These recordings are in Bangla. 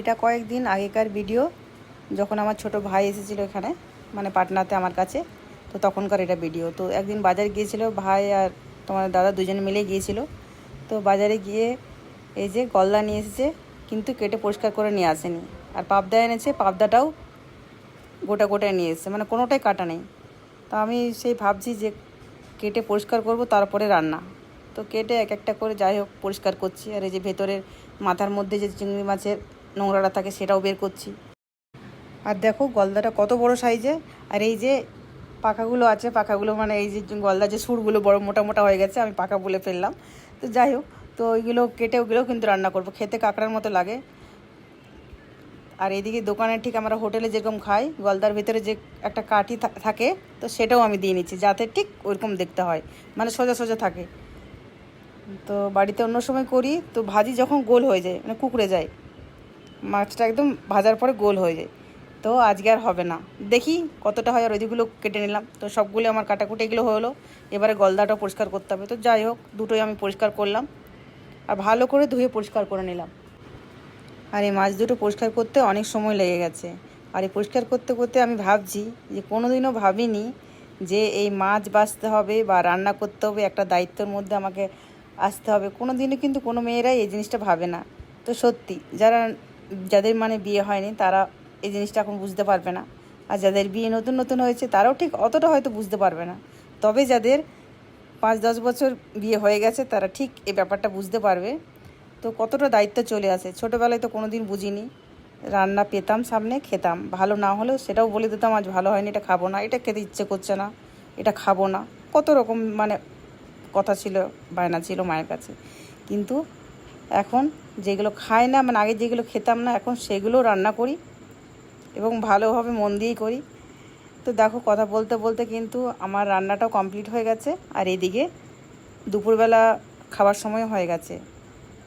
এটা কয়েকদিন আগেকার ভিডিও যখন আমার ছোট ভাই এসেছিল এখানে মানে পাটনাতে আমার কাছে, তো তখনকার এটা ভিডিও তো একদিন বাজারে গিয়েছিল, ভাই আর তোমার দাদা দুজনে মিলে গিয়েছিল। তো বাজারে গিয়ে এই যে গলদা নিয়ে এসেছে, কিন্তু কেটে পরিষ্কার করে নিয়ে আসেনি। আর পাবদা এনেছে, পাবদাটাও গোটা গোটায় নিয়ে এসেছে মানে কোনোটাই কাটা নেই। তো আমি সেই ভাবছি যে কেটে পরিষ্কার করব, তারপরে রান্না। তো কেটে এক একটা করে যাই হোক, পরিষ্কার করছি। আর এই যে ভেতরের মাথার মধ্যে যে চিংড়ি মাছের নোংরাটা থাকে সেটাও বের করছি। আর দেখো গলদাটা কত বড় সাইজে, আর এই যে পাখাগুলো আছে, পাখাগুলো মানে এই যে গলদা যে সুরগুলো বড় মোটা মোটা হয়ে গেছে, আমি পাখা বলে ফেললাম। তো যাই হোক, তো ওইগুলো কেটে ওগুলোও কিন্তু রান্না করব, খেতে কাঁকড়ার মতো লাগে। আর এদিকে দোকানে ঠিক আমরা হোটেলে যেরকম খাই, গলদার ভিতরে যে একটা কাঠি থাকে, তো সেটাও আমি দিয়ে নিচ্ছি, যাতে ঠিক ওইরকম দেখতে হয় মানে সোজা সোজা থাকে। তো বাড়িতে অন্য সময় করি, তো ভাজি যখন গোল হয়ে যায় মানে কুকড়ে যায় মাছটা একদম ভাজার পরে গোল হয়ে যায়। তো আজকে আর হবে না। দেখি কতটা হয় আর ওইদিকগুলো কেটে নিলাম। তো সবগুলো আমার কাটাকুটি এগুলো হলো এবারে গলদাটা পরিষ্কার করতে হবে। তো যাই হোক, দুটোই আমি পরিষ্কার করলাম। আর ভালো করে ধুয়ে পরিষ্কার করে নিলাম। আর এই মাছ দুটো পরিষ্কার করতে অনেক সময় লেগে গেছে। আর এই পরিষ্কার করতে করতে আমি ভাবছি যে কোনোদিনও ভাবিনি যে এই মাছ বাছতে হবে বা রান্না করতে হবে। একটা দায়িত্বের মধ্যে আমাকে আসতে হবে। কোনো দিনও কিন্তু কোনো মেয়েরাই এই জিনিসটা ভাবে না। তো সত্যি, যারা যাদের মানে বিয়ে হয়নি, তারা এই জিনিসটা এখন বুঝতে পারবে না। আর যাদের বিয়ে নতুন নতুন হয়েছে, তারাও ঠিক অতটা হয়তো বুঝতে পারবে না। তবে যাদের পাঁচ দশ বছর বিয়ে হয়ে গেছে, তারা ঠিক এই ব্যাপারটা বুঝতে পারবে। তো কতটা দায়িত্ব চলে আসে? ছোটোবেলায় তো কোনো দিন বুঝিনি। রান্না পেতাম সামনে, খেতাম। ভালো না হলেও সেটাও বলে দিতাম, আজ ভালো হয়নি, এটা খাব না। এটা খেতে ইচ্ছে করছে না, এটা খাব না। কত রকম মানে কথা ছিল, বায়না ছিল মায়ের কাছে। কিন্তু এখন যেগুলো খাই না মানে আগে যেগুলো খেতাম না, এখন সেগুলো রান্না করি এবং ভালোভাবে মন দিয়েই করি। তো দেখো, কথা বলতে বলতে কিন্তু আমার রান্নাটাও কমপ্লিট হয়ে গেছে আর এদিকে দুপুরবেলা খাবার সময় হয়ে গেছে।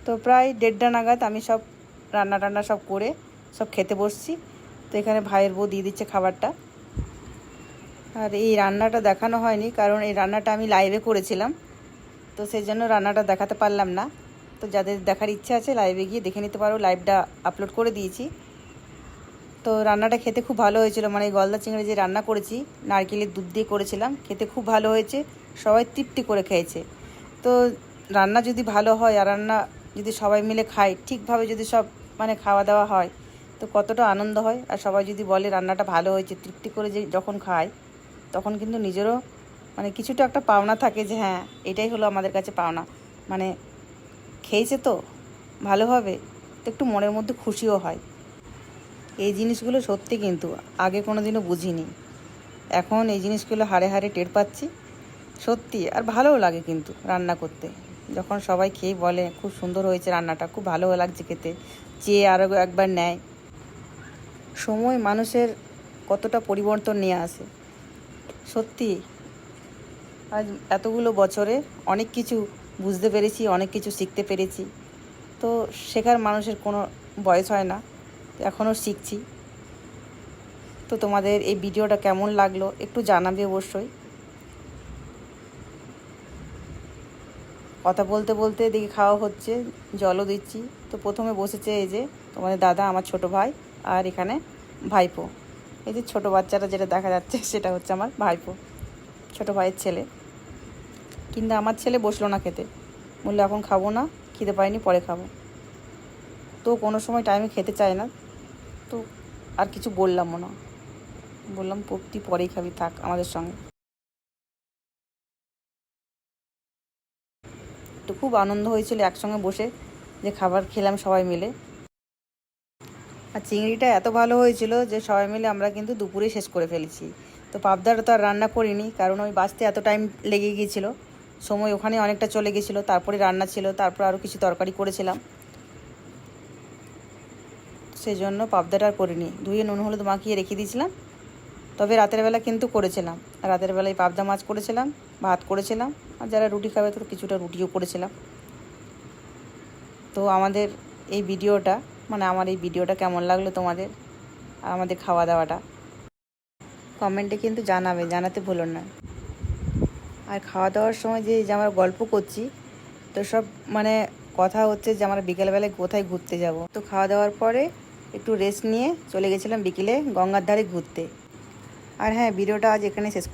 তো প্রায় দেড়টা নাগাদ আমি সব রান্না টান্না সব করে সব খেতে বসছি। তো এখানে ভাইয়ের বউ দিয়ে দিচ্ছে খাবারটা। আর এই রান্নাটা দেখানো হয়নি, কারণ এই রান্নাটা আমি লাইভে করেছিলাম। তো সেই জন্য রান্নাটা দেখাতে পারলাম না। তো যাদের দেখার ইচ্ছা আছে লাইভে গিয়ে দেখে নিতে পারো। লাইভটা আপলোড করে দিয়েছি। তো রান্নাটা খেতে খুব ভালো হয়েছিল। মানে গলদা চিংড়ি যে রান্না করেছি, নারকেলের দুধ দিয়ে করেছিলাম, খেতে খুব ভালো হয়েছে। সবাই তৃপ্তি করে খেয়েছে। তো রান্না যদি ভালো হয়, আর রান্না যদি সবাই মিলে খায়, ঠিকভাবে যদি সব মানে খাওয়া দাওয়া হয়, তো কতটা আনন্দ হয়। আর সবাই যদি বলে রান্নাটা ভালো হয়েছে, তৃপ্তি করে যে যখন খায়, তখন কিন্তু নিজেরও মানে কিছুটা একটা পাওনা থাকে যে হ্যাঁ এটাই হলো আমাদের কাছে পাওনা। মানে খেয়েছে তো? ভালোভাবে তো একটু মনের মধ্যে খুশিও হয়। এই জিনিসগুলো সত্যি কিন্তু, আগে কোনো দিনও বুঝিনি। এখন এই জিনিসগুলো হাড়ে হাড়ে টের পাচ্ছি। সত্যি, আর ভালোও লাগে কিন্তু রান্না করতে। যখন সবাই খেয়ে বলে, খুব সুন্দর হয়েছে রান্নাটা, খুব ভালো লাগছে খেতে। চেয়ে আরও একবার নেয়। সময় মানুষের কতটা পরিবর্তন নিয়ে আসে। সত্যি, আজ এতগুলো বছরে অনেক কিছু বুঝতে পেরেছি, অনেক কিছু শিখতে পেরেছি। তো শেখার মানুষের কোনো বয়স হয় না, এখনও শিখছি। তো তোমাদের এই ভিডিওটা কেমন লাগল একটু জানাবে অবশ্যই। কথা বলতে বলতে এদিকে খাওয়া হচ্ছে, জলও দিচ্ছি। তো প্রথমে বসেছে এই যে তোমাদের দাদা, আমার ছোট ভাই আর এখানে ভাইপো। এই যে ছোটো বাচ্চারা যেটা দেখা যাচ্ছে, সেটা হচ্ছে আমার ভাইপো, ছোট ভাইয়ের ছেলে। কিন্তু আমার ছেলে বসল না খেতে। বলল, এখন খাব না, খিদে পাইনি, পরে খাব। তো কোনো সময় টাইমে খেতে চায় না। তো আর কিছু বললামও না। বললাম "প- তুই পরেই খাবি, থাক আমাদের সঙ্গে। তো খুব আনন্দ হয়েছিল একসঙ্গে বসে, যে খাবার খেলাম সবাই মিলে। আর চিংড়িটা এত ভালো হয়েছিল যে সবাই মিলে আমরা কিন্তু দুপুরে শেষ করে ফেলেছি। তো পাবদাটা তো আর রান্না করিনি, কারণ ওই বাঁচতে এত টাইম লেগে গিয়েছিল। সময় ওখানে অনেকটা চলে গেছিল, তারপরে রান্না ছিল, তারপর আরও কিছু তরকারি করেছিলাম। সেই জন্য পাবদাটা আর করিনি। ধুয়ে নুন, হলুদ মাখিয়ে রেখে দিয়েছিলাম। তবে রাতের বেলা কিন্তু করেছিলাম। রাতের বেলায় পাবদা মাছ করেছিলাম, ভাত করেছিলাম, আর যারা রুটি খাবে তো কিছুটা রুটিও করেছিলাম। তো আমাদের এই ভিডিওটা মানে আমার এই ভিডিওটা কেমন লাগল তোমাদের? আর আমাদের খাওয়া দাওয়াটা? কমেন্টে কিন্তু জানাবে, জানাতে ভুলো না। আর খাওয়া দাওয়ার সময় যে যে আমরা গল্প করছি, তো সব মানে কথা হচ্ছে যে, আমরা বিকেলবেলায় কোথায় ঘুরতে যাব। তো খাওয়া দাওয়ার পরে একটু রেস্ট নিয়ে চলে গেছিলাম বিকেলে গঙ্গার ধারে ঘুরতে। আর হ্যাঁ ভিডিওটা আজ এখানে শেষ